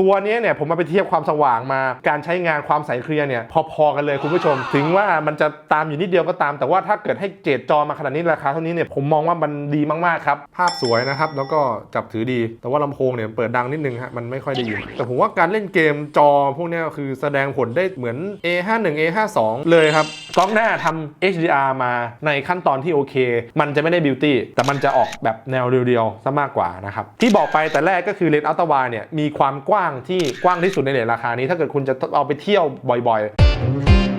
ตัวนี้เนี่ยผมมาไปเทียบความสว่างมาการใช้งานความใสเคลียร์เนี่ยพอๆกันเลยคุณผู้ชม ถึงว่ามันจะตามอยู่นิดเดียวก็ตาม แต่ว่าถ้าเกิดให้เจดจอมาขนาดนี้ราคาเท่านี้เนี่ยผมมองว่ามันดีมากๆครับ ภาพสวยนะครับ แล้วก็จับถือดี แต่ว่าลำโพงเนี่ยเปิดดังนิดนึงฮะมันไม่ค่อยได้ยิน แต่ผมว่าการเล่นเกมจอพวกนี้คือแสดงผลได้เหมือน A51 A52 เลยครับกล้องหน้าทำ HDR มาในขั้นตอนที่โอเค มันจะไม่ได้บิวตี้แต่มันจะออกแบบแนวเรียวๆซะมากกว่านะครับที่บอกไปแต่แรกก็คือเลนส์อัลตร้าวเนี่ยมีความกว้างที่กว้างที่สุดในเหรียญราคานี้ ถ้าเกิดคุณจะเอาไปเที่ยวบ่อยๆ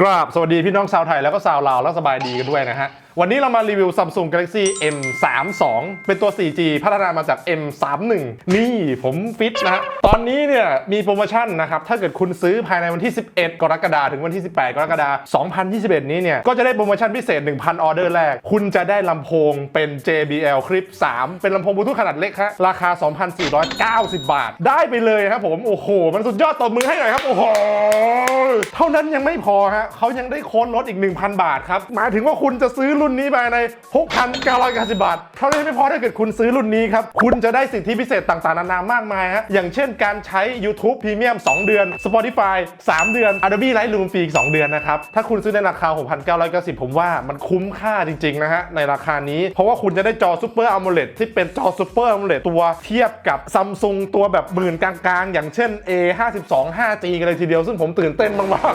กราบสวัสดีพี่น้องชาวไทยแล้วก็ชาวลาวแล้วสบายดีกันด้วยนะฮะ วันนี้เรามารีวิว Samsung Galaxy M32 เป็นตัว 4G พัฒนามาจาก M31 นี่ผมฟิตนะฮะ ตอนนี้เนี่ยมีโปรโมชั่นนะครับ ถ้าเกิดคุณซื้อภายในวันที่ 11 กรกฎาคมถึงวันที่ 18 กรกฎาคม 2021 นี้เนี่ย ก็จะได้โปรโมชั่นพิเศษ 1,000 ออเดอร์แรก คุณจะได้ลำโพงเป็น JBL Clip 3 เป็นลำโพงบลูทูธขนาดเล็กฮะราคา 2,490 บาท ได้ไปเลยครับผมโอ้โห มันสุดยอดตบมือให้หน่อยครับโอ้โหเท่านั้นยังไม่พอฮะเขายังได้โค้ดลดอีก 1,000 บาทครับ หมายถึงว่าคุณจะซื้อรุ่นนี้ไปใน 6,990 บาท เท่านั้ไม่พอถ้าเกิดคุณซื้อรุ่นนี้ครับ คุณจะได้สิทธิพิเศษต่างๆ นานามากมายฮะ อย่างเช่นการใช้ YouTube Premium 2 เดือน Spotify 3 เดือน Adobe Lightroom ฟรีอีก 2 เดือนนะครับ ถ้าคุณซื้อในราคา 6,990 ผมว่ามันคุ้มค่าจริงๆนะฮะในราคานี้เพราะว่าคุณจะได้จอ Super AMOLED ที่เป็นจอ Super AMOLED ตัวเทียบกับ Samsung ตัวแบบหมื่นกลางๆ อย่างเช่น A52 5G กันเลยทีเดียวซึ่งผมตื่นเต้นมาก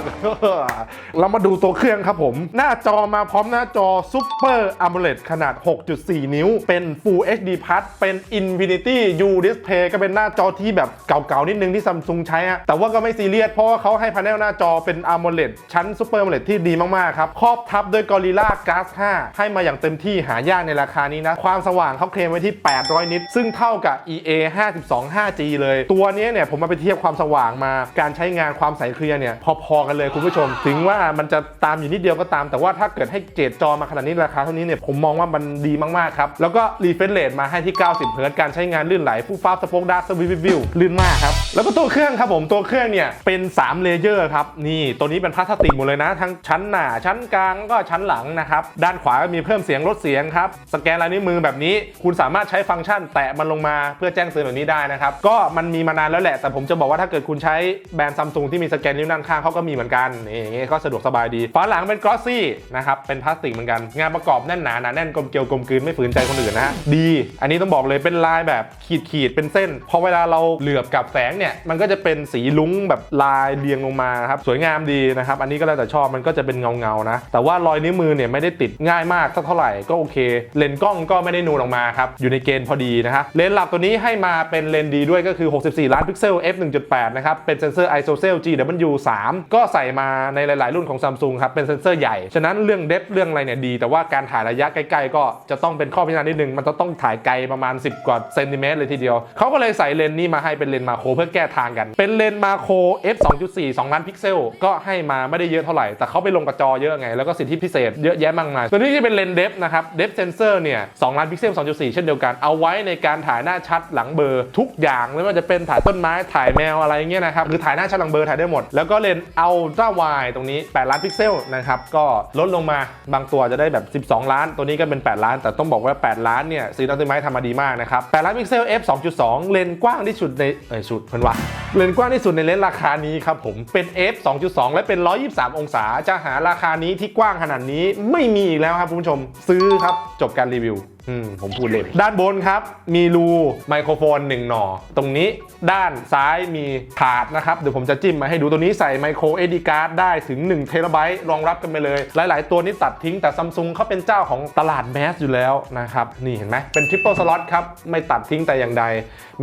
ๆเรามาดูตัวเครื่องครับผม หน้าจอมาพร้อมหน้าจอ Super AMOLED ขนาด 6.4 นิ้ว เป็น Full HD Plus เป็น Infinity U Display ก็เป็นหน้าจอที่แบบเก่าๆ นิดนึงที่ Samsung ใช้อะแต่ว่าก็ไม่ซีเรียสเพราะว่าเขาให้พาเนลหน้าจอเป็น AMOLED ชั้น Super AMOLED ที่ดีมากๆครับครอบทับด้วย Gorilla Glass 5 ให้มาอย่างเต็มที่หายากในราคานี้นะ ความสว่างเขาเคลมไว้ที่ 800 นิต ซึ่งเท่ากับ EA 52 5G เลย ตัวนี้เนี่ยผมมาไปเทียบความสว่างมาการใช้งานความใสเคลียร์เนี่ยพอๆกันเลยคุณผู้ชมถึงว่ามันจะตามอยู่นิดเดียวก็ตาม แต่ว่าถ้าเกิดให้เจดจอมาขนาดนี้ราคาเท่านี้เนี่ยผมมองว่ามันดีมากๆครับ แล้วก็รีเฟรชเรทมาให้ที่ 90เฮิร์ตการใช้งานลื่นไหลฟูฟ้าสปงดาร์สวิวิวลื่นมากครับ แล้วก็ตัวเครื่องครับผมตัวเครื่องเนี่ยเป็น 3 เลเยอร์ครับนี่ตัวนี้เป็นพลาสติกหมดเลยนะ ทั้งชั้นหน้าชั้นกลางก็ชั้นหลังนะครับด้านขวาก็มีเพิ่มเสียงลดเสียงครับสแกนลายนิ้วมือแบบนี้ คุณสามารถใช้ฟังก์ชันแตะมันลงมาเพื่อแจ้งเตือนแบบนี้ได้นะครับก็มันมีมานานแล้วแหละ แต่ผมจะบอกว่าถ้าเกิดคุณใช้แบรนด์ซัมซุงที่มีสแกนนิ้วด้านข้างเขาก็มีเหมือนกันนี่ก็สะดวกสบายดีฝาหลังเป็นกลอสซี่นะครับเป็นพลาสติกเหมือนกัน งานประกอบแน่นหนาหนาแน่นกลมเกลียวกลมกลืนไม่ฝืนใจคนอื่นนะฮะดี อันนี้ต้องบอกเลยเป็นลายแบบขีดขีดเป็นเส้น พอเวลาเราเหลือบกับแสงเนี่ยมันก็จะเป็นสีลุ้งแบบลายเรียงลงมาครับสวยงามดีนะครับอันนี้ก็แล้วแต่ชอบมันก็จะเป็นเงาเงานะแต่ว่ารอยนิ้วมือเนี่ยไม่ได้ติดง่ายมากสักเท่าไหร่ก็โอเค เลนกล้องก็ไม่ได้นูนออกมาครับอยู่ในเกณฑ์พอดีนะฮะเลนหลักตัวนี้ให้มาเป็นเลนดีด้วยก็คือ 64 ล้านพิกเซล f 1.8นะครับเป็นเซนเซอร์ isocell GW3 ก็ใส่มาในหลายๆรุ่นของ Samsung ครับเป็นเซนเซอร์ใหญ่ ฉะนั้นเรื่องเดฟเรื่องอะไรเนี่ยดี แต่ว่าการถ่ายระยะใกล้ๆ ก็จะต้องเป็นข้อพิจารณานิดนึง มันจะต้องถ่ายไกลประมาณ 10 กว่าเซนติเมตรเลยทีเดียวเขาก็เลยใส่เลนส์นี้มาให้เป็นเลนส์มาโครเพื่อแก้ทางกัน เป็นเลนส์มาโคร f 2.4 2ล้านพิกเซลก็ให้มาไม่ได้เยอะเท่าไหร่ แต่เขาไปลงกับจอเยอะไง แล้วก็สิทธิพิเศษเยอะแยะมากมายตัวนี้จะเป็นเลนส์เดฟนะครับเดฟเซนเซอร์เนี่ย2ล้านพิกเซล2.4 เช่นเดียวกันเอาไว้ในการถ่ายหน้าชัดหลังเบอร์ทุกอย่างไม่ว่าจะเป็นถ่ายต้นไม้ถ่ายแมวอะไรเงี้ยนะครับคือถ่ายหน้าชัดหลังเบอร์ถ่ายได้หมดแล้วก็เลนส์อัลตร้าไวตรงนี้8 ล้านพิกเซลนะครับก็ลดลงมาบางตัวจะได้แบบ 12 ล้าน ตัวนี้ก็เป็น 8 ล้าน แต่ต้องบอกว่า 8 ล้านเนี่ยซีนอติไมทำมาดีมากนะครับ 8 ล้านพิกเซล f 2.2 เลนกว้างที่สุดในเอ้ยสุดเพิ่นว่าเลนกว้างที่สุดในเลนราคานี้ครับผมเป็น f 2.2 และเป็น 123 องศาจะหาราคานี้ที่กว้างขนาดนี้ไม่มีอีกแล้วครับคุณผู้ชมซื้อครับจบการรีวิว อืมผมพูดเล่นด้านบนครับ มีรูไมโครโฟน1หน่อ ตรงนี้ด้านซ้ายมีถาดนะครับ เดี๋ยวผมจะจิ้มมาให้ดูตัวนี้ใส่ไมโครเอดีการ์ดได้ถึง1เทราไบต์รองรับกันไปเลย หลาย ๆ ตัวนี้ตัดทิ้งแต่ซัมซุงเขาเป็นเจ้าของตลาดแมสอยู่แล้วนะครับ นี่เห็นไหมเป็นทริปเปิลสล็อตครับ ไม่ตัดทิ้งแต่อย่างใด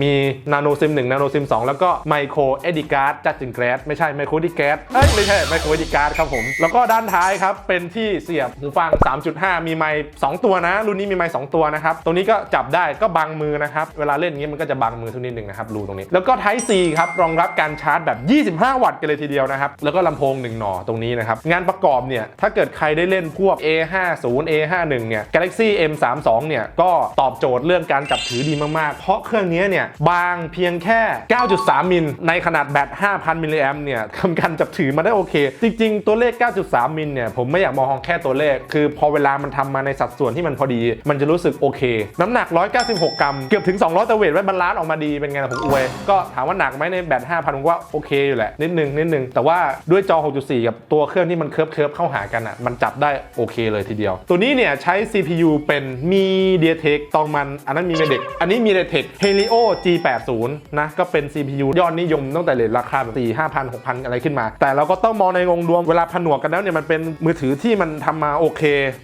มีนาโนซิม1นาโนซิม2แล้วก็ไมโครเอดีการ์ดจัดจึงแกรสไม่ใช่ไมโครดีแกรสเอ้ยไม่ใช่ไมโครเอดีการ์ดครับผมแล้วก็ด้านท้ายครับเป็นที่เสียบหูฟัง 3.5 มีไมค์2ตัวนะรุ่นนี้มีไมค์2ตัวนะครับ ตรงนี้ก็จับได้ก็บังมือนะครับ เวลาเล่นอย่างนี้มันก็จะบังมือทุกนิดหนึ่งนะครับรูตรงนี้ แล้วก็ Type C ครับรองรับการชาร์จแบบ 25 วัตต์กันเลยทีเดียวนะครับ แล้วก็ลำโพง1หน่อตรงนี้นะครับ งานประกอบเนี่ยถ้าเกิดใครได้เล่นพวก A50 A51 เนี่ย Galaxy M32 เนี่ยก็ตอบโจทย์เรื่องการจับถือดีมากๆ เพราะเครื่องนี้เนี่ยบางเพียงแค่ 9.3 มิล ในขนาดแบต 5,000 มิลลิแอมเนี่ยทำการจับถือมาได้โอเค จริง ๆ ตัวเลข 9.3 มิลเนี่ยผมไม่อยากมองแค่ตัวเลข คือพอเวลามันทำมาในสัดส่วนที่มันพอดี มันจะรู้รู้สึกโอเค น้ำหนัก 196 กรัม เกือบถึง 200ต่เวทไว้บาลานออกมาดีเป็นไงล่ะผมอวย ก็ถามว่าหนักไหมในแบต5,000ผมว่าโอเคอยู่แหละ นิดนึงนิดนึง แต่ว่าด้วยจอ 6.4 กับตัวเครื่องที่มันเคิร์ฟเคิร์ฟเข้าหากันอะมันจับได้โอเคเลยทีเดียว ตัวนี้เนี่ยใช้ CPU เป็น MediaTek ตองมัน อันนั้นมีเด็กอันนี้ MediaTek Helio G80 นะก็เป็น CPU ยอดนิยมตั้งแต่เลทราคาแบบ4 5,000 6,000 อะไรขึ้นมา แต่เราก็ต้องมองในองค์รวมเวลาผนวกกันแล้วเนี่ยมันเป็นมือถือที่มันทำมาโอเค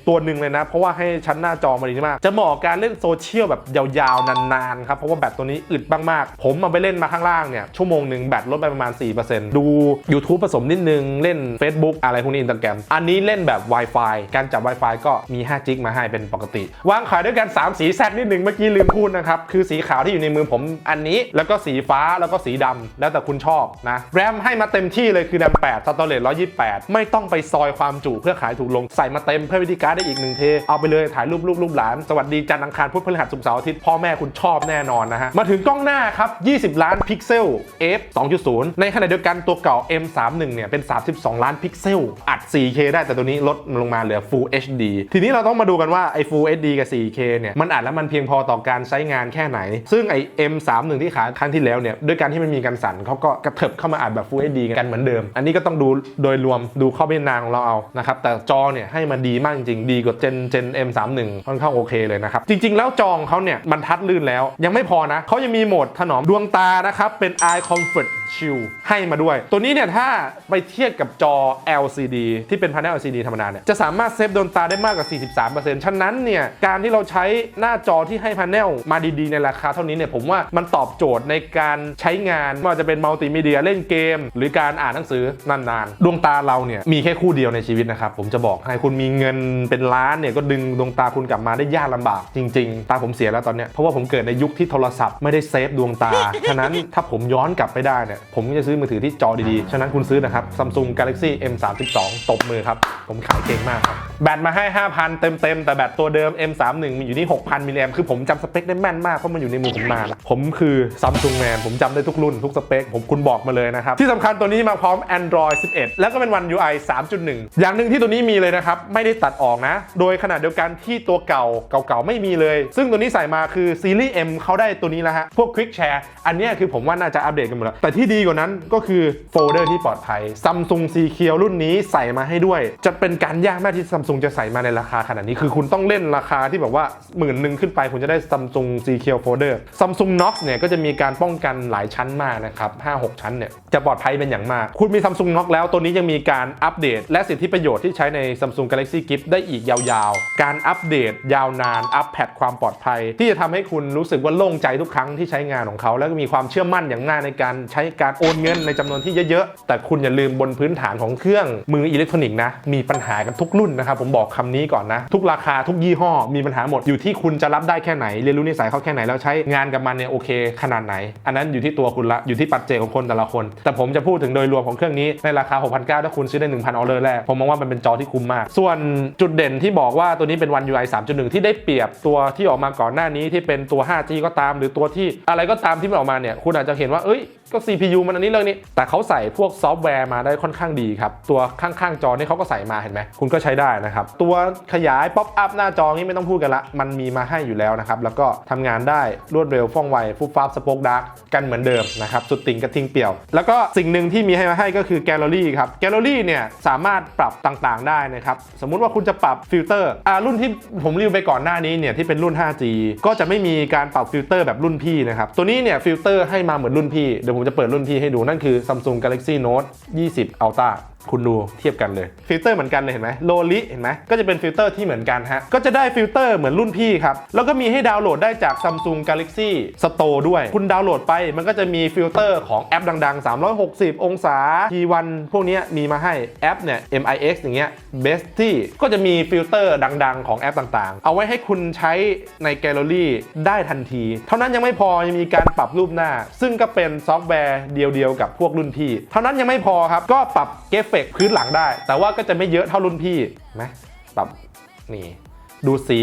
ตัวหนึ่งเลยนะ เพราะว่าให้ชั้นหน้าจอมาดีมากจะเหมาะการเล่นโซเชียลแบบยาวๆ นานๆ ครับ เพราะว่าแบตตัวนี้อึดมากๆ ผมมาไปเล่นมาข้างล่างเนี่ย ชั่วโมงหนึ่งแบตลดไปประมาณ 4%ดู YouTube ผสมนิดนึง เล่น Facebook อะไรพวกนี้อินสตาแกรมอันนี้เล่นแบบ Wi-Fi การจับ Wi-Fi ก็มี5จิกมาให้เป็นปกติ วางขายด้วยกัน 3 สีแซดนิดนึงเมื่อกี้ลืมพูดนะครับ คือสีขาวที่อยู่ในมือผมอันนี้แล้วก็สีฟ้าแล้วก็สีดำแล้วแต่คุณชอบนะแรมให้มาเต็มที่เลยคือแรม8สตอเรจ128 ไม่ต้องไปซอยความจุเพื่อขายถูกลงใส่มาเต็มเพื่อวิธีการได้อีกหนึ่งเทเอาไปเลยถ่ายรูปลูกรูปหลานสวัสดีจันทร์อังคารพุธพฤหัสศุกร์เสาร์อาทิตย์พ่อแม่คุณชอบแน่นอนนะฮะมาถึงกล้องหน้าครับ 20 ล้านพิกเซล f 2.0 ในขณะเดียวกันตัวเก่า m 3 1เนี่ยเป็น 32 ล้านพิกเซล อัด 4K ได้แต่ตัวนี้ลดลงมาเหลือ Full HD ทีนี้เราต้องมาดูกันว่าไอ้ Full HD กับ 4K เนี่ยมันอัดแล้วมันเพียงพอต่อการใช้งานแค่ไหน ซึ่งไอ้ M 3 1ที่ขายครั้งที่แล้วเนี่ยด้วยการที่มันมีการสั่นเขาก็กระเถิบเข้ามาอัดแบบ Full HD กันเหมือนเดิม อันนี้ก็ต้องดูโดยรวมดูข้อพิจารณาของเราเอานะครับแต่จอเนี่ยให้มันดีมากจริงๆดีกว่าเจนเจน M 3 1ค่อนข้างโอเคเลยนะครับ จริง ๆ แล้วจองเขาเนี่ยบรรทัดลื่นแล้ว ยังไม่พอนะเขายังมีโหมดถนอมดวงตานะครับเป็น Eye Comfort Shield ให้มาด้วย ตัวนี้เนี่ยถ้าไปเทียบกับจอ LCD ที่เป็น panel LCD ธรรมดาเนี่ยจะสามารถเซฟดวงตาได้มากกว่า 43%ฉะนั้นเนี่ยการที่เราใช้หน้าจอที่ให้ panel มาดีๆ ในราคาเท่านี้เนี่ยผมว่ามันตอบโจทย์ในการใช้งานไม่ว่าจะเป็นมัลติมีเดียเล่นเกม หรือการอ่านหนังสือนานๆ ดวงตาเราเนี่ยมีแค่คู่เดียวในชีวิตนะครับผมจะบอกให้คุณมีเงินเป็นล้านเนี่ยก็ดึงดวงตาคุณกลับมาได้ยากลำบากจริง ๆ ตาผมเสียแล้วตอนเนี้ยเพราะว่าผมเกิดในยุคที่โทรศัพท์ไม่ได้เซฟดวงตา ฉะนั้นถ้าผมย้อนกลับไปได้เนี่ยผมก็จะซื้อมือถือที่จอดีๆ ฉะนั้นคุณซื้อนะครับ Samsung Galaxy M32 ตบมือครับ ผมขายเก่งมากครับ แบตมาให้ 5,000 เต็มๆ แต่แบตตัวเดิม M31 มีอยู่ที่ 6,000 มิลลิแอมคือผมจำสเปคได้แม่นมาก เพราะมันอยู่ในมือผมนานแล้วผมคือ Samsung Man ผมจำได้ทุกรุ่นทุกสเปค ผมคุณบอกมาเลยนะครับ ที่สำคัญตัวนี้มาพร้อม Android 11 แล้วก็เป็น One UI 3.1 อย่างหนึ่งที่ตัวนี้มีเลยนะครับไม่ได้ตัดออกนะ โดยขนาดเดียวกันที่ตัวเก่าเก่าๆไม่มีเลย ซึ่งตัวนี้ใส่มาคือซีรีส์ M เขาได้ตัวนี้แล้วฮะ พวก Quick Share อันนี้คือผมว่าน่าจะอัปเดตกันหมดแล้ว แต่ที่ดีกว่านั้นก็คือโฟลเดอร์ที่ปลอดภัย Samsung C k e รุ่นนี้ใส่มาให้ด้วย จะเป็นการยากมากที่ Samsung จะใส่มาในราคาขนาดนี้ คือคุณต้องเล่นราคาที่แบบว่าหมื่นหนึ่งขึ้นไปคุณจะได้ Samsung C k e Folder Samsung Knox เนี่ยก็จะมีการป้องกันหลายชั้นมากนะครับ5-6 ชั้นเนี่ยจะปลอดภัยเป็นอย่างมาก คุณมี Samsung Knox แล้วตัวนี้ยังมีการอัปเดต และสิทธิประโยชน์ที่ใช้ใน Samsung Galaxy Gift ได้อีกยาวๆ การอัปเดตยาวนานอัปแพดความปลอดภัย ที่จะทำให้คุณรู้สึกว่าโล่งใจทุกครั้งที่ใช้งานของเขา แล้วก็มีความเชื่อมั่นอย่างมากในการใช้การโอนเงินในจำนวนที่เยอะๆ แต่คุณอย่าลืมบนพื้นฐานของเครื่องมืออิเล็กทรอนิกส์นะ มีปัญหากันทุกรุ่นนะครับ ผมบอกคำนี้ก่อนนะ ทุกราคาทุกยี่ห้อ มีปัญหาหมดอยู่ที่คุณจะรับได้แค่ไหน เรียนรู้นิสัยเขาแค่ไหนแล้วใช้งานกับมันเนี่ยโอเคขนาดไหน อันนั้นอยู่ที่ตัวคุณละอยู่ที่ปัจเจกของคนแต่ละคน แต่ผมจะพูดถึงโดยรวมของเครื่องนี้ในราคา 6,900ถ้าคุณซื้อได้ 1,000ออเดอร์แรกผมมองว่ามันเป็นจอที่คุ้มมาก ส่วนจุดเด่นที่บอกว่าตัวนี้เป็น One UI 3.1 ที่ได้เปรียบตัวที่ออกมาก่อนหน้านี้ที่เป็นตัว 5G ก็ตาม หรือตัวที่อะไรก็ตามที่มันออกมาเนี่ยคุณอาจจะเห็นว่าเอ้ย ก็ CPU มันอันนี้เรื่องนี้แต่เขาใส่พวกซอฟต์แวร์มาได้ค่อนข้างดีครับ ตัวข้างๆจอนี่เขาก็ใส่มาเห็นไหม คุณก็ใช้ได้นะครับ ตัวขยายป๊อปอัพหน้าจอนี่ไม่ต้องพูดกันละ มันมีมาให้อยู่แล้วนะครับ แล้วก็ทำงานได้รวดเร็วฟ่องไวฟุบฟับสป็อกดาร์กกันเหมือนเดิมนะครับ สุดติ่งกระทิงเปี่ยว แล้วก็สิ่งหนึ่งที่มีให้มาให้ก็คือแกลเลอรี่ครับ แกลเลอรี่เนี่ยสามารถปรับต่างๆได้นะครับ สมมุติว่าคุณจะปรับฟิลเตอร์อ่ารุ่นที่ผมรีวิวไปก่อนหน้านี้เนี่ยที่เป็นรุ่น 5G ก็จะไม่มีการปรับฟิลเตอร์แบบรุ่นพี่นะครับ ตัวนี้เนี่ยฟิลเตอร์ให้มาเหมือนรุ่นพี่เดี๋ยวผมจะเปิดรุ่นพี่ให้ดูนั่นคือ Samsung Galaxy Note 20 Ultra คุณดูเทียบกันเลยฟิลเตอร์เหมือนกันเลยเห็นไหมโลลิเห็นไหมก็จะเป็นฟิลเตอร์ที่เหมือนกันฮะก็จะได้ฟิลเตอร์เหมือนรุ่นพี่ครับ แล้วก็มีให้ดาวน์โหลดได้จาก Samsung Galaxy Store ด้วย คุณดาวน์โหลดไป มันก็จะมีฟิลเตอร์ของแอปดังๆ 360 องศา T1 พวกนี้มีมาให้แอปเนี่ย MIX อย่างเงี้ย Bestie ก็จะมีฟิลเตอร์ดังๆ ของแอปต่างๆ เอาไว้ให้คุณใช้ในแกลเลอรี่ได้ทันที เท่านั้นยังไม่พอยังมีการปรับรูปหน้า ซึ่งก็เป็นซอฟต์แวร์เดียวๆกับพวกรุ่นพี่ เท่านั้นยังไม่พอครับก็ปรับเกฟเฟกพื้นหลังได้ แต่ว่าก็จะไม่เยอะเท่ารุ่นพี่ไหมแบบนี่ดูสี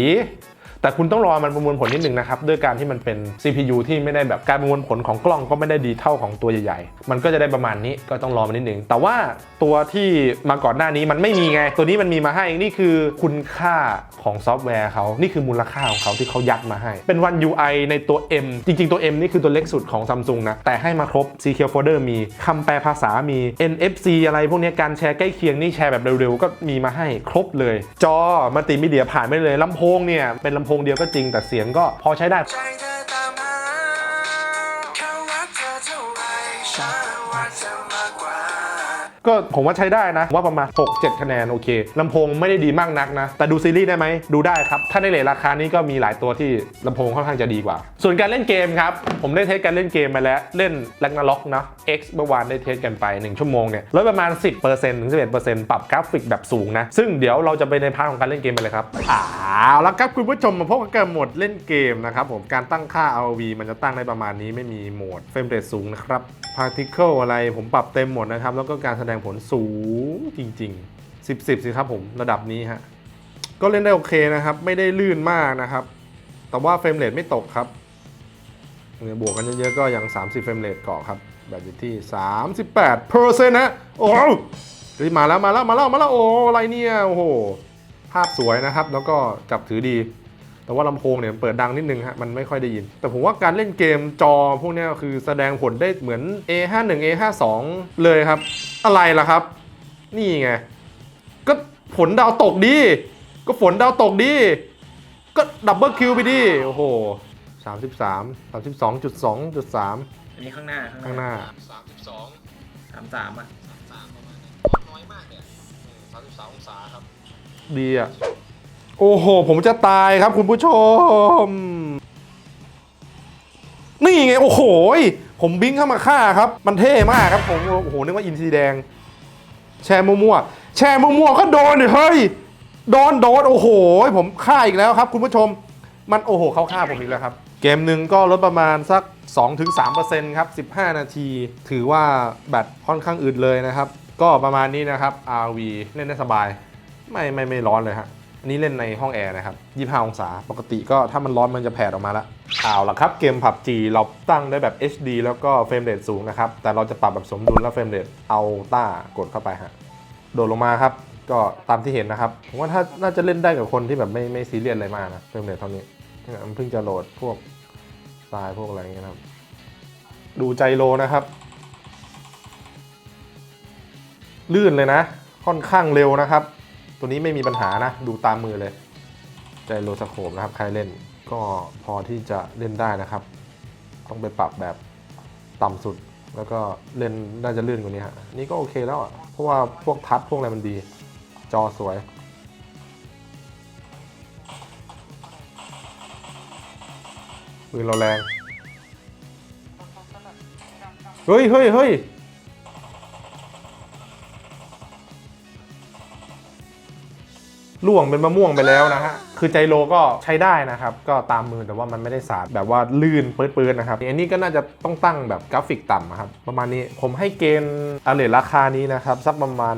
แต่คุณต้องรอมันประมวลผลนิดนึงนะครับ ด้วยการที่มันเป็น CPU ที่ไม่ได้แบบการประมวลผลของกล้องก็ไม่ได้ดีเท่าของตัวใหญ่ๆ มันก็จะได้ประมาณนี้ก็ต้องรอมันนิดนึง แต่ว่าตัวที่มาก่อนหน้านี้มันไม่มีไง ตัวนี้มันมีมาให้นี่คือคุณค่าของซอฟต์แวร์เขานี่คือมูลค่าของเขาที่เขายัดมาให้ เป็นวัน UI ในตัว M จริง ๆ ตัว M นี่คือตัวเล็กสุดของ Samsung นะ แต่ให้มาครบ Secure Folder มีคำแปลภาษามี NFC อะไรพวกนี้การแชร์ใกล้เคียงนี่แชร์แบบเร็วๆก็มีมาให้ครบเลย จอมัลติมีเดียผ่านไม่เลยลำโพงเนี่ยเป็นลำโพงงเดียวก็จริงแต่เสียงก็พอใช้ได้ ก็ผมว่าใช้ได้นะ ว่าประมาณ 6-7 คะแนนโอเคลำโพงไม่ได้ดีมากนักนะ แต่ดูซีรีส์ได้ไหมดูได้ครับ ถ้าในเลทราคานี้ก็มีหลายตัวที่ลำโพงค่อนข้างจะดีกว่า ส่วนการเล่นเกมครับ ผมได้เทสการเล่นเกมมาแล้ว เล่น r a g n a r o k นะ X เมื่อวานได้เทสกันไป 1 ชั่วโมงเนี่ยลดประมาณ 10%ถึง11%ปรับกราฟิกแบบสูงนะ ซึ่งเดี๋ยวเราจะไปในพาร์ทของการเล่นเกมไปเลยครับอ้าวแล้วครับคุณผู้ชมมาพบกับเกมโหมดเล่นเกมนะครับผมการตั้งค่า ROV มันจะตั้งได้ประมาณนี้ไม่มีโหมดเฟรมเรทสูงนะครับ particle อะไรผมปรับเต็มหมดนะครับแล้วก็การแสดงผลสูงจริง ๆ 10 10สิครับผมระดับนี้ฮะก็เล่นได้โอเคนะครับ ไม่ได้ลื่นมากนะครับ แต่ว่าเฟรมเรทไม่ตกครับเนี่ยบวกกันเยอะๆก็ยัง 30 เฟรมเรทเกาะครับแบบอยู่ที่ 38เปอร์เซ็นต์นะโอ้โหมาแล้วมาแล้วมาแล้วมาแล้วโอ้อะไรเนี่ยโอ้โหภาพสวยนะครับ แล้วก็จับถือดี แต่ว่าลำโพงเนี่ยเปิดดังนิดนึงฮะมันไม่ค่อยได้ยิน แต่ผมว่าการเล่นเกมจอพวกนี้คือแสดงผลได้เหมือน A51 A52 เลยครับ อะไรล่ะครับ นี่ไง ก็ผลดาวตกดี ก็ฝนดาวตกดี ก็ดับเบิลคิวไปดิโอ้โห33 32.2.3อันนี้ข้างหน้าข้างข้างหหน้าน้าสามสามอะดีอะ โอ้โห ผมจะตายครับคุณผู้ชม นี่ไง โอ้โหย ผมบิงเข้ามาฆ่าครับ มันเท่มากครับผมโอ้โหนึกว่าอินซีแดง แชร์มั่วๆแชร์มั่วๆก็โดนเฮ้ยโดนโดนโอ้โห ผมฆ่าอีกแล้วครับ คุณผู้ชมมันโอ้โหเขาฆ่าผมอีกแล้วครับ เกมหนึ่งก็ลดประมาณสัก 2-3%ครับ 15 นาที ถือว่าแบตค่อนข้างอึดเลยนะครับ ก็ประมาณนี้นะครับ RV เล่นได้สบาย ไม่ไม่ไม่ร้อนเลยฮะ อันนี้เล่นในห้องแอร์นะครับ 25 องศา ปกติก็ถ้ามันร้อนมันจะแผดออกมาละเอาละครับ เกม PUBG เราตั้งได้แบบ HD แล้วก็เฟรมเรทสูงนะครับ แต่เราจะปรับแบบสมดุลแล้วเฟรมเรทเอาต้ากดเข้าไปฮะ โดดลงมาครับ ก็ตามที่เห็นนะครับ ผมว่าถ้าน่าจะเล่นได้กับคนที่แบบไม่ไม่ซีเรียสอะไรมากนะ เฟรมเรทเท่านี้มันเพิ่งจะโหลดพวกทรายพวกอะไรอย่างเงี้ยนะครับ ดูใจโลนะครับ ลื่นเลยนะ ค่อนข้างเร็วนะครับ ตัวนี้ไม่มีปัญหานะ ดูตามมือเลยใจโลสโคปนะครับ ใครเล่นก็พอที่จะเล่นได้นะครับ ต้องไปปรับแบบต่ำสุด แล้วก็เล่นน่าจะลื่นกว่านี้ฮะนี่ก็โอเคแล้วอะเพราะว่าพวกทัชพวกอะไรมันดี จอสวยปืนเราแรง เฮ้ยเฮ้ยเฮ้ย ล่วงเป็นมะม่วงไปแล้วนะฮะ คือใจโลก็ใช้ได้นะครับ ก็ตามมือแต่ว่ามันไม่ได้สาดแบบว่าลื่นเปื้อนๆนะครับ อันนี้ก็น่าจะต้องตั้งแบบกราฟิกต่ำอะครับ ประมาณนี้ผมให้เกณฑ์อเลราคานี้นะครับ สักประมาณ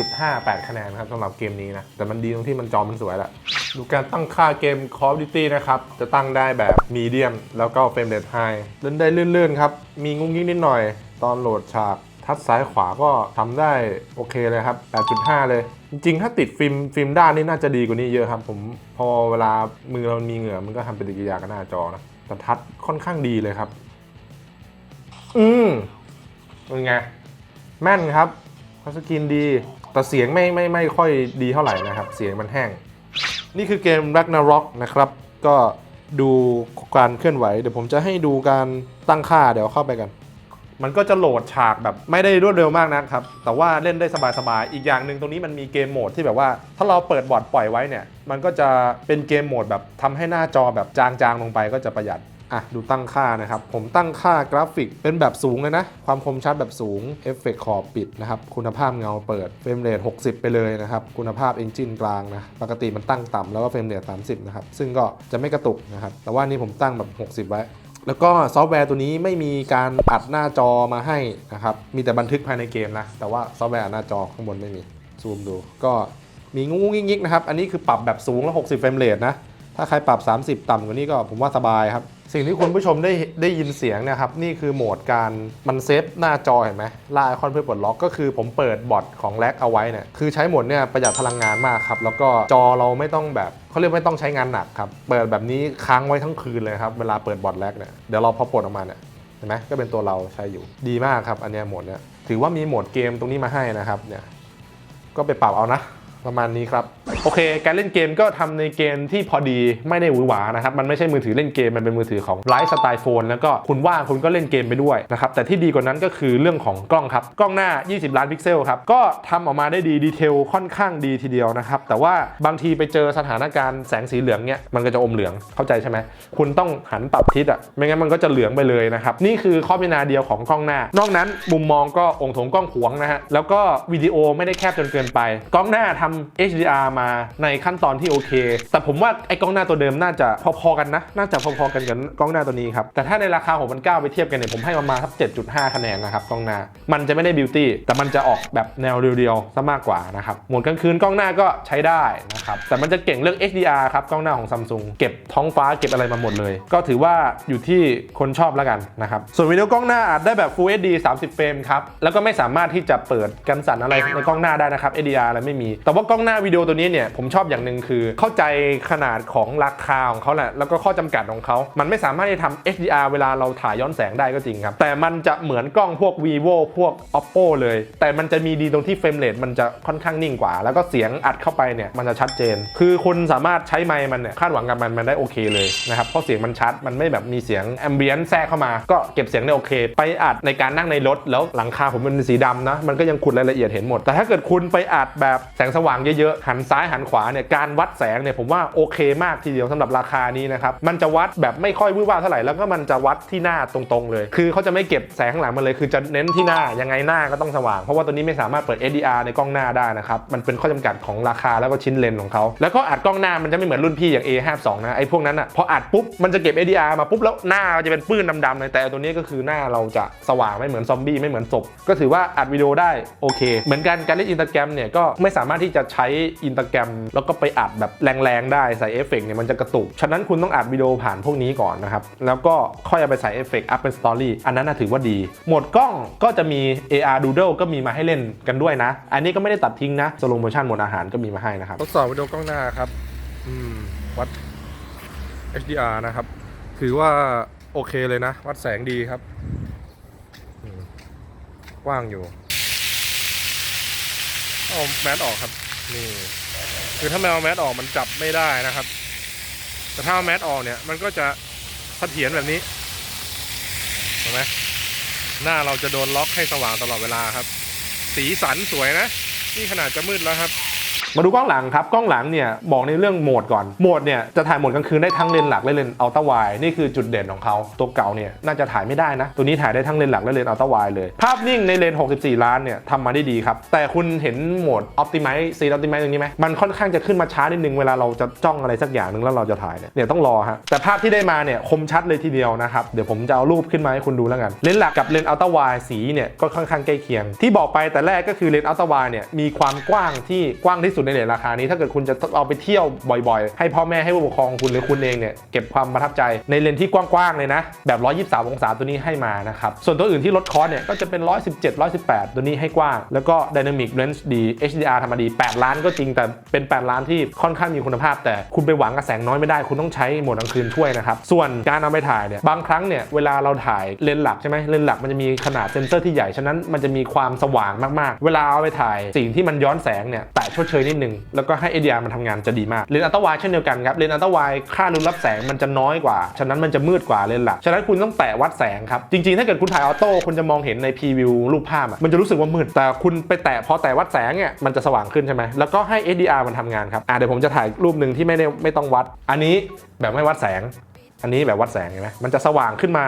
7.58 คะแนนครับสำหรับเกมนี้นะ แต่มันดีตรงที่มันจอมันสวยแหละดูการตั้งค่าเกม Call of Duty นะครับ จะตั้งได้แบบมีเดียมแล้วก็เฟรมเรทไฮเล่นได้ลื่นๆครับ มีงุ้งงิ้งนิดหน่อย ตอนโหลดฉาก ทัดซ้ายขวาก็ทำได้โอเคเลยครับ 8.5 เลย จริงๆ ถ้าติดฟิล์มฟิล์มด้านนี่น่าจะดีกว่านี้เยอะครับ ผมพอเวลามือเรามีเหงื่อมันก็ทำปฏิกิริยากับหน้าจอนะแต่ทัดค่อนข้างดีเลยครับ อืมเป็นไง แม่นครับเขาสกินดี แต่เสียงไม่ไม่ไม่ค่อยดีเท่าไหร่นะครับ เสียงมันแห้ง นี่คือเกม Ragnarok นะครับ ก็ดูการเคลื่อนไหว เดี๋ยวผมจะให้ดูการตั้งค่าเดี๋ยวเข้าไปกัน มันก็จะโหลดฉากแบบไม่ได้รวดเร็วมากนะครับ แต่ว่าเล่นได้สบายๆ อีกอย่างหนึ่งตรงนี้มันมีเกมโหมดที่แบบว่า ถ้าเราเปิดบอร์ดปล่อยไว้เนี่ย มันก็จะเป็นเกมโหมดแบบทำให้หน้าจอแบบจางๆ ลงไปก็จะประหยัด อะ ดูตั้งค่านะครับ ผมตั้งค่ากราฟิกเป็นแบบสูงเลยนะ ความคมชัดแบบสูง เอฟเฟกต์ขอบปิดนะครับ คุณภาพเงาเปิด เฟรมเรท 60 ไปเลยนะครับ คุณภาพเอนจินกลางนะ ปกติมันตั้งต่ำแล้วก็เฟรมเรท 30 นะครับ ซึ่งก็จะไม่กระตุกนะครับ แต่ว่านี่ผมตั้งแบบ 60 ไว้ แล้วก็ซอฟต์แวร์ตัวนี้ไม่มีการอัดหน้าจอมาให้นะครับ มีแต่บันทึกภายในเกมนะ แต่ว่าซอฟต์แวร์หน้าจอข้างบนไม่มี ซูมดู ก็มีงุ้งงิ้งนะครับ อันนี้คือปรับแบบสูงแล้ว 60 เฟรมเรทนะ ถ้าใครปรับ 30 ต่ำกว่านี้ก็ผมว่าสบายครับ สิ่งที่คุณผู้ชมได้ได้ยินเสียงเนะครับ นี่คือโหมดการมันเซฟหน้าจอเห็นไหมล่าไอคอนเพื่อปลดล็อกก็คือผมเปิดบอทของแล็กเอาไว้เนี่ย คือใช้โหมดเนี่ยประหยัดพลังงานมากครับ แล้วก็จอเราไม่ต้องแบบ เขาเรียกไม่ต้องใช้งานหนักครับ เปิดแบบนี้ค้างไว้ทั้งคืนเลยครับ เวลาเปิดบอทแลกเนี่ย เดี๋ยวเราพอปลดออกมาเนี่ย เห็นไหมก็เป็นตัวเราใช้อยู่ ดีมากครับ อันนี้โหมดเนี่ย ถือว่ามีโหมดเกมตรงนี้มาให้นะครับ เนี่ย ก็ไปปรับเอานะ ประมาณนี้ครับ โอเค การเล่นเกมก็ทำในเกมที่พอดีไม่ได้หวือหวานะครับ มันไม่ใช่มือถือเล่นเกม มันเป็นมือถือของไลฟ์สไตล์โฟนแล้วก็คุณว่างคุณก็เล่นเกมไปด้วยนะครับ แต่ที่ดีกว่านั้นก็คือเรื่องของกล้องครับ กล้องหน้า 20 ล้านพิกเซลครับ ก็ทำออกมาได้ดีดีเทลค่อนข้างดีทีเดียวนะครับ แต่ว่าบางทีไปเจอสถานการณ์แสงสีเหลืองเนี่ยมันก็จะอมเหลืองเข้าใจใช่ไหมคุณต้องหันปรับทิศอะไม่งั้นมันก็จะเหลืองไปเลยนะครับนี่คือข้อพิจารณาเดียวของกล้องหน้า นอกนั้นมุมมองก็องค์ถงกล้องขวงนะฮะแล้วก็วิดีโอไม่ได้แคบจนเกินไป กล้องหน้าทำ HDR มาในขั้นตอนที่โอเค แต่ผมว่าไอ้กล้องหน้าตัวเดิมน่าจะพอๆกันนะ น่าจะพอๆกันกับกล้องหน้าตัวนี้ครับ แต่ถ้าในราคาของมัน9ไปเทียบกันเนี่ยผมให้ประมาณสัก7.5 คะแนนนะครับกล้องหน้า มันจะไม่ได้บิวตี้แต่มันจะออกแบบแนวเรียวๆซะมากกว่านะครับ โหมดกลางคืนกล้องหน้าก็ใช้ได้นะครับ แต่มันจะเก่งเรื่อง HDR ครับกล้องหน้าของซัมซุงเก็บท้องฟ้าเก็บอะไรมาหมดเลย ก็ถือว่าอยู่ที่คนชอบแล้วกันนะครับ ส่วนวิดีโอกล้องหน้าอัดได้แบบ Full HD 30 เฟรมครับ แล้วก็ไม่สามารถที่จะเปิดกันสั่นอะไรในกล้องหน้าได้นะครับ HDR อะไรไม่มี แต่ว่ากล้องหน้าวิดีโอตัวนี้เนี่ยผมชอบอย่างหนึ่งคือ เข้าใจขนาดของราคาของเขาแหละแล้วก็ข้อจำกัดของเขา มันไม่สามารถที่ทำ HDR เวลาเราถ่ายย้อนแสงได้ก็จริงครับ แต่มันจะเหมือนกล้องพวก vivo พวก oppo เลย แต่มันจะมีดีตรงที่เฟรมเรทมันจะค่อนข้างนิ่งกว่า แล้วก็เสียงอัดเข้าไปเนี่ยมันจะชัดเจน คือคุณสามารถใช้ไมค์มันเนี่ยคาดหวังกับมันมันได้โอเคเลยนะครับเพราะเสียงมันชัดมันไม่แบบมีเสียงแอมเบียนแทรกเข้ามา ก็เก็บเสียงได้โอเค ไปอัดในการนั่งในรถแล้วหลังคาผมเป็นสีดำนะมันก็ยังขุดรายละเอียดเห็นหมด แต่ถ้าเกิดคุณไปอัดแบบแสงสว่างเยอะๆหันซ้ายหันขวาเนี่ยการวัดแสงเนี่ยผมว่าโอเคมากทีเดียวสำหรับราคานี้นะครับมันจะวัดแบบไม่ค่อยวิววาเท่าไหร่แล้วก็มันจะวัดที่หน้าตรงๆเลย คือเขาจะไม่เก็บแสงข้างหลังมาเลยคือจะเน้นที่หน้ายังไงหน้าก็ต้องสว่างเพราะว่าตัวนี้ไม่สามารถเปิด HDR ในกล้องหน้าได้นะครับมันเป็นข้อจำกัดของราคาแล้วก็ชิ้นเลนส์ของเขาแล้วก็อัดกล้องหน้ามันจะไม่เหมือนรุ่นพี่อย่าง A52 นะไอ้พวกนั้นอะพออัดปุ๊บมันจะเก็บ HDR มาปุ๊บแล้วหน้าจะเป็นปื้นดำๆเลยแต่ตัวนี้ก็คือหน้าเราจะสว่างไม่เหมือนซอมบี้ไม่เหมือนศพก็ถือว่าอัดวิดีโอได้โอเค เหมือนกันการเล่นอินสตาแกรมเนี่ยก็ไม่สามารถที่จะใช้อินสตาแกรม แล้วก็ไปอัดแบบแรงๆได้ใส่เอฟเฟกต์เนี่ยมันจะกระตุก ฉะนั้นคุณต้องอัดวิดีโอผ่านพวกนี้ก่อนนะครับ แล้วก็ค่อยเอาไปใส่เอฟเฟกต์อัพเป็นสตอรี่อันนั้นถือว่าดี หมดกล้องก็จะมี AR Doodle ก็มีมาให้เล่นกันด้วยนะ อันนี้ก็ไม่ได้ตัดทิ้งนะสโลโมชั่นหมดอาหารก็มีมาให้นะครับ ทดสอบวิดีโอกล้องหน้าครับอืมวัด HDR นะครับ ถือว่าโอเคเลยนะ วัดแสงดีครับกว้างอยู่เอาแมสออกครับ นี่ คือถ้าไม่เอาแมสออกมันจับไม่ได้นะครับ แต่ถ้าเอาแมสออกเนี่ย มันก็จะเสถียรแบบนี้เห็นไหมหน้าเราจะโดนล็อกให้สว่างตลอดเวลาครับ สีสันสวยนะ นี่ขนาดจะมืดแล้วครับ มาดูกล้องหลังครับกล้องหลังเนี่ยบอกในเรื่องโหมดก่อนโหมดเนี่ยจะถ่ายโหมดกลางคืนได้ทั้งเลนหลักและเลนอัลตร้าไวนี่คือจุดเด่นของเขาตัวเก่าเนี่ยน่าจะถ่ายไม่ได้นะ ตัวนี้ถ่ายได้ทั้งเลนหลักและเลนอัลตร้าไวเลย ภาพนิ่งในเลน 64 ล้านเนี่ยทำมาได้ดีครับ แต่คุณเห็นโหมด Optimize ซีน Optimize ตรงนี้ไหมมันค่อนข้างจะขึ้นมาช้านิดนึงเวลาเราจะจ้องอะไรสักอย่างหนึ่งแล้วเราจะถ่ายเนี่ยเนี่ยต้องรอฮะแต่ภาพที่ได้มาเนี่ยคมชัดเลยทีเดียวนะครับเดี๋ยวผมจะเอารูปขึ้นมาให้คุณดูแล้วกันเลนหลักกับเลนอัลตร้าไวสีเนี่ยก็ค่อนข้างใกล้เคียง ที่บอกไปแต่แรกก็คือเลนอัลตร้าไวเนี่ยมีความกว้างที่กว้างที่สุดในเลนราคานี้ ถ้าเกิดคุณจะเอาไปเที่ยวบ่อยๆ ให้พ่อแม่ให้ผู้ปกครองคุณหรือคุณเองเนี่ยเก็บความประทับใจในเลนที่กว้างๆเลยนะ แบบ 123 องศาตัวนี้ให้มานะครับ ส่วนตัวอื่นที่ลดคอสเนี่ยก็จะเป็น 117 118 ตัวนี้ให้กว้าง แล้วก็ Dynamic Range ดี HDR ธรรมดี 8 ล้านก็จริงแต่เป็น 8 ล้านที่ค่อนข้างมีคุณภาพ แต่คุณไปหวังกับแสงน้อยไม่ได้คุณต้องใช้โหมดกลางคืนช่วยนะครับส่วนการเอาไปถ่ายเนี่ยบางครั้งเนี่ยเวลาเราถ่ายเลนหลักใช่ไหมเลนหลักมันจะมีขนาดเซนเซอร์ที่ใหญ่ฉะนั้นมันจะมีความสว่างมากๆ เวลาเอาไปถ่ายสิ่งที่มันย้อนแสงเนี่ยแตะชดเชยนิดนึง แล้วก็ให้ HDR มันทำงานจะดีมากเลนส์อัลตร้าไวเช่นเดียวกันครับเลนส์อัลตร้าไวค่ารุนรับแสงมันจะน้อยกว่า ฉะนั้นมันจะมืดกว่าเลนส์หลักฉะนั้นคุณต้องแตะวัดแสงครับ จริงๆ ถ้าเกิดคุณถ่ายออโต้คุณจะมองเห็นในพรีวิวรูปภาพอะมันจะรู้สึกว่ามืดแต่คุณไปแตะพอแตะวัดแสงเนี่ยมันจะสว่างขึ้นใช่ไหมแล้วก็ให้ HDR มันทำงานครับอะเดี๋ยวผมจะถ่ายรูปหนึ่งที่ไม่ได้ไม่ต้องวัด อันนี้แบบไม่วัดแสง อันนี้แบบวัดแสงเห็นไหมมันจะสว่างขึ้นมา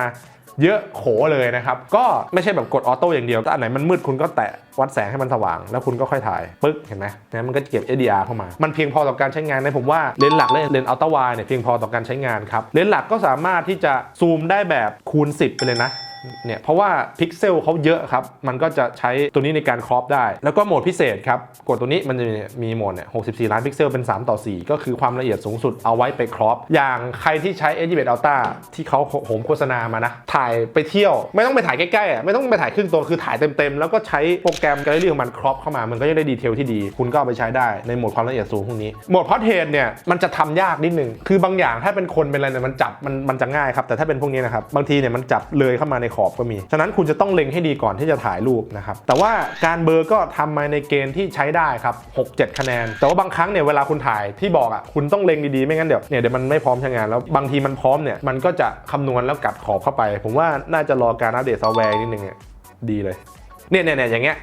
เยอะโขเลยนะครับ ก็ไม่ใช่แบบกดออโต้อย่างเดียวถ้าอันไหนมันมืดคุณก็แตะวัดแสงให้มันสว่าง แล้วคุณก็ค่อยถ่ายปึ๊กเห็นไหมนะมันก็เก็บ HDR เข้ามา มันเพียงพอต่อการใช้งานนะผมว่าเลนส์หลักและเลนส์อัลตร้าไวเนี่ยเพียงพอต่อการใช้งานครับเลนส์หลักก็สามารถที่จะซูมได้แบบคูณ 10 ไปเลยนะ เนี่ยเพราะว่าพิกเซลเขาเยอะครับ มันก็จะใช้ตัวนี้ในการครอปได้ แล้วก็โหมดพิเศษครับ กดตัวนี้มันจะมีโหมดเนี่ย64 ล้านพิกเซลเป็น 3 ต่อ 4 ก็คือความละเอียดสูงสุดเอาไว้ไปครอปอย่างใครที่ใช้ S21 Ultra ที่เขาโหมโฆษณามานะ ถ่ายไปเที่ยว ไม่ต้องไปถ่ายใกล้ๆอะไม่ต้องไปถ่ายครึ่งตัวคือถ่ายเต็มๆ แล้วก็ใช้โปรแกรมแกลเลอรี่ของมันครอปเข้ามามันก็จะได้ดีเทลที่ดี คุณก็เอาไปใช้ได้ในโหมดความละเอียดสูงพวกนี้โหมดพอดเทนเนี่ยมันจะทำยากนิดนึงคือบางอย่างถ้าเป็นคนเป็นอะไรเนี่ยมันจับมันมันจะง่ายครับแต่ถ้าเป็นพวกนี้นะครับบางทีเนี่ยมันจับเลยเข้ามาในขอบก็มี ฉะนั้นคุณจะต้องเล็งให้ดีก่อนที่จะถ่ายรูปนะครับ แต่ว่าการเบอร์ก็ทำมาในเกณฑ์ที่ใช้ได้ครับ6-7 คะแนน แต่ว่าบางครั้งเนี่ยเวลาคุณถ่ายที่บอกอะคุณต้องเล็งดีๆ ไม่งั้นเดี๋ยวเนี่ยเดี๋ยวมันไม่พร้อมใช้งานแล้วบางทีมันพร้อมเนี่ยมันก็จะคำนวณแล้วกัดขอบเข้าไป ผมว่าน่าจะรอการอัปเดตซอฟต์แวร์นิดนึงเนี่ยดีเลยเนี่ยเนี่ยเนี่ยอย่างเงี้ย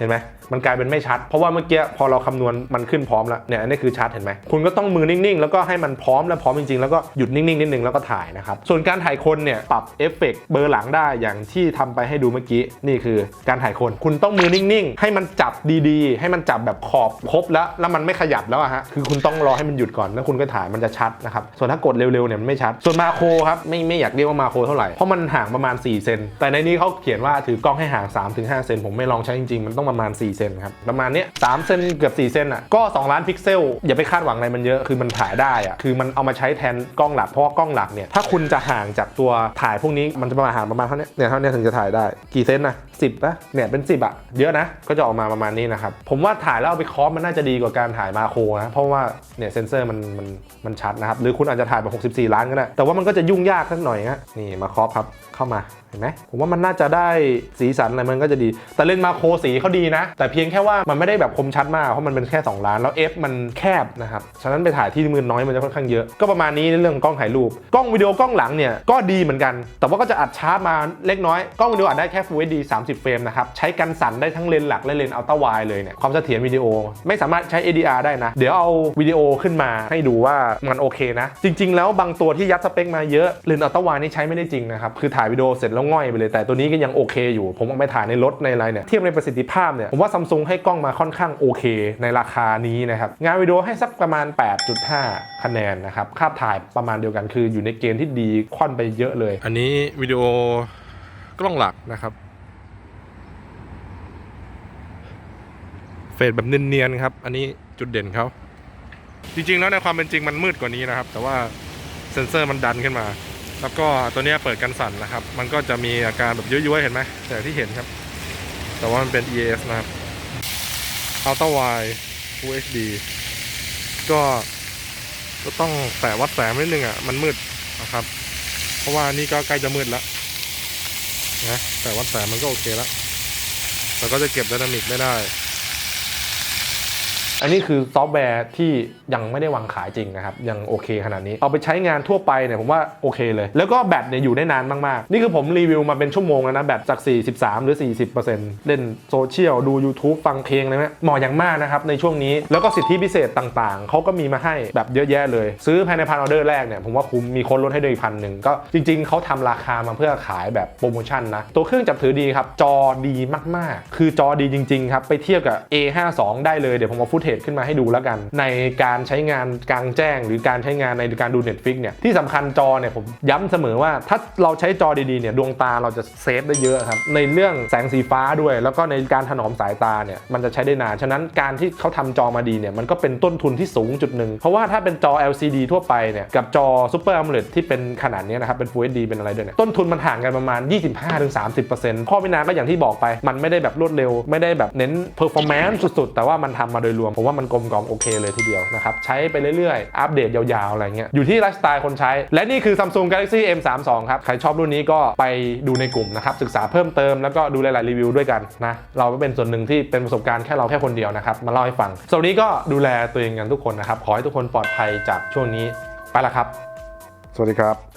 เห็นไหมมันกลายเป็นไม่ชัด เพราะว่าเมื่อกี้พอเราคำนวณมันขึ้นพร้อมแล้วเนี่ยอันนี้คือชัดเห็นไหมคุณก็ต้องมือนิ่งๆ แล้วก็ให้มันพร้อมและพร้อมจริงๆ แล้วก็หยุดนิ่งๆนิดนึงแล้วก็ถ่ายนะครับส่วนการถ่ายคนเนี่ยปรับเอฟเฟกต์เบอร์หลังได้อย่างที่ทำไปให้ดูเมื่อกี้นี่คือการถ่ายคน คุณต้องมือนิ่งๆ ให้มันจับดีๆ ให้มันจับแบบขอบครบแล้ว แล้วมันไม่ขยับแล้วฮะคือคุณต้องรอให้มันหยุดก่อนแล้วคุณก็ถ่ายมันจะชัดนะครับส่วนถ้ากดเร็วๆเนี่ยมันไม่ชัด ส่วนมาโครครับไม่ไม่อยากเรียกว่ามาโครเท่าไหร่เพราะมันห่างประมาณ4เซนแต่ในนี้เขาเขียนว่าถือกล้องให้ห่าง3-5เซนผมไม่ลองใช้จริงๆมันต้องประมาณ 4 เซนครับ ประมาณเนี้ย3เซนเกือบ 4 เซนอะ ก็ 2 ล้านพิกเซล อย่าไปคาดหวังอะไรมันเยอะ คือมันถ่ายได้อะ คือมันเอามาใช้แทนกล้องหลัก เพราะว่ากล้องหลักเนี่ย ถ้าคุณจะห่างจากตัวถ่ายพวกนี้ มันจะประมาณห่างประมาณเท่านี้เนี่ยเท่านี้ถึงจะถ่ายได้ กี่เซนนะ 10ปะเนี่ยเป็น 10อะเยอะนะ ก็จะออกมาประมาณนี้นะครับ ผมว่าถ่ายแล้วเอาไปคอปมันน่าจะดีกว่าการถ่ายมาโครนะ เพราะว่าเนี่ยเซนเซอร์มันมันมันชัดนะครับ หรือคุณอาจจะถ่ายแบบ 64 ล้านก็ได้ แต่ว่ามันก็จะยุ่งยากสักหน่อยนะนี่มาคอปครับเข้ามาเห็นไหมผมว่ามันน่าจะได้สีสันอะไรมันก็จะดี แต่เลนมาโครสีเขาดีนะ แต่เพียงแค่ว่ามันไม่ได้แบบคมชัดมากเพราะมันเป็นแค่ 2 ล้าน แล้ว F มันแคบนะครับฉะนั้นไปถ่ายที่มือน้อยมันจะค่อนข้างเยอะก็ประมาณนี้ในเรื่องของกล้องถ่ายรูปกล้องวิดีโอกล้องหลังเนี่ยก็ดีเหมือนกัน แต่ว่าก็จะอัดช้ามาเล็กน้อยกล้องวิดีโออัดได้แค่ Full HD 30เฟรมนะครับ ใช้กันสั่นได้ทั้งเลนส์หลักและเลนส์อัลตร้าไวเลยเนี่ย ความเสถียรวิดีโอไม่สามารถใช้ ADR ได้นะ เดี๋ยวเอาวิดีโอขึ้นมาให้ดูว่ามันโอเคนะ จริง ๆ แล้วบางตัวที่ยัดสเปคมาเยอะเลนส์อัลตร้าไวนี่ใช้ไม่ได้จริงนะครับ คือถ่ายวิดีโอเสร็จแล้วง่อยไปเลย แต่ตัวนี้ก็ยังโอเคอยู่ ผมเอาไปถ่ายในรถในอะไรเนี่ย เทียบในประสิทธิภาพเนี่ย ผมว่าซัมซุงให้กล้องมาค่อนข้างโอเค ในราคานี้นะครับ งานวิดีโอให้สักประมาณ 8.5 คะแนนนะครับ ภาพถ่ายประมาณเดียวกันคืออยู่ในเกณฑ์ที่ดีค่อนไปเยอะเลย อันนี้วิดีโอกล้องหลักนะครับ เฟ ดแบบเนียนๆครับ อันนี้จุดเด่นเขาจริงๆแล้วในความเป็นจริงมันมืดกว่านี้นะครับ แต่ว่าเซ็นเซอร์มันดันขึ้นมา แล้วก็ตัวนี้เปิดกันสั่นนะครับ มันก็จะมีอาการแบบย้อยๆเห็นไหมแต่ที่เห็นครับ แต่ว่ามันเป็น EAS นะครับ Ultra Wide Full HD ก็ก็ต้องแตะวัดแสงนิดนึงอะมันมืดนะครับ เพราะว่านี่ก็ใกล้จะมืดแล้วนะแต่วัดแสงมันก็โอเคแล้วแต่ก็จะเก็บไดนามิกไม่ได้ อันนี้คือซอฟต์แวร์ที่ยังไม่ได้วางขายจริงนะครับ ยังโอเคขนาดนี้ เอาไปใช้งานทั่วไปเนี่ยผมว่าโอเคเลย แล้วก็แบตเนี่ยอยู่ได้นานมาก ๆ นี่คือผมรีวิวมาเป็นชั่วโมงแล้วนะ แบตจาก 43 หรือ 40%เล่นโซเชียล ดู YouTube ฟังเพลงอะไรไหมเหมาะอย่างมากนะครับในช่วงนี้ แล้วก็สิทธิพิเศษต่าง ๆ เขาก็มีมาให้แบบเยอะแยะเลย ซื้อภายในพันออเดอร์แรกเนี่ยผมว่าคุ้ม มีคนลดให้ด้วยอีกพันหนึ่งก็จริง ๆเขาทำราคามาเพื่อขายแบบโปรโมชั่นนะ ตัวเครื่องจับถือดีครับ จอดีมาก ๆ คือจอดีจริง ๆ ครับ ไปเทียบกับ A52 ได้เลย เดี๋ยวผมเอาฟุตเทจขึ้นมาให้ดูแล้วกัน ในการใช้งานกลางแจ้ง หรือการใช้งานในการดู Netflix เนี่ยที่สำคัญจอเนี่ยผมย้ำเสมอว่าถ้าเราใช้จอดีๆเนี่ยดวงตาเราจะเซฟได้เยอะครับในเรื่องแสงสีฟ้าด้วย แล้วก็ในการถนอมสายตาเนี่ยมันจะใช้ได้นานฉะนั้นการที่เขาทำจอมาดีเนี่ยมันก็เป็นต้นทุนที่สูงจุดหนึ่งเพราะว่าถ้าเป็นจอ LCD ทั่วไปเนี่ยกับจอ Super AMOLED ที่เป็นขนาดนี้นะครับเป็น Full HD เป็นอะไรด้วยเนี่ยต้นทุนมันห่างกันประมาณ 25-30%ข้อไม่นาก็อย่างที่บอกไป มันไม่ได้แบบรวดเร็ว ไม่ได้แบบเน้น performance สุดๆ แต่ว่ามันทำมาโดยรวมผมว่ามันกลมกล่อมโอเคเลยทีเดียวนะครับใช้ไปเรื่อยๆ อัปเดตยาวๆ อะไรเงี้ยอยู่ที่ไลฟ์สไตล์คนใช้ และนี่คือ Samsung Galaxy M32 ครับ ใครชอบรุ่นนี้ก็ไปดูในกลุ่มนะครับ ศึกษาเพิ่มเติมแล้วก็ดูหลายๆรีวิวด้วยกันนะ เราก็เป็นส่วนหนึ่งที่เป็นประสบการณ์แค่เราแค่คนเดียวนะครับ มาเล่าให้ฟังสำหรับวันนี้ก็ดูแลตัวเองกันทุกคนนะครับ ขอให้ทุกคนปลอดภัยจากช่วงนี้ไปละครับ สวัสดีครับ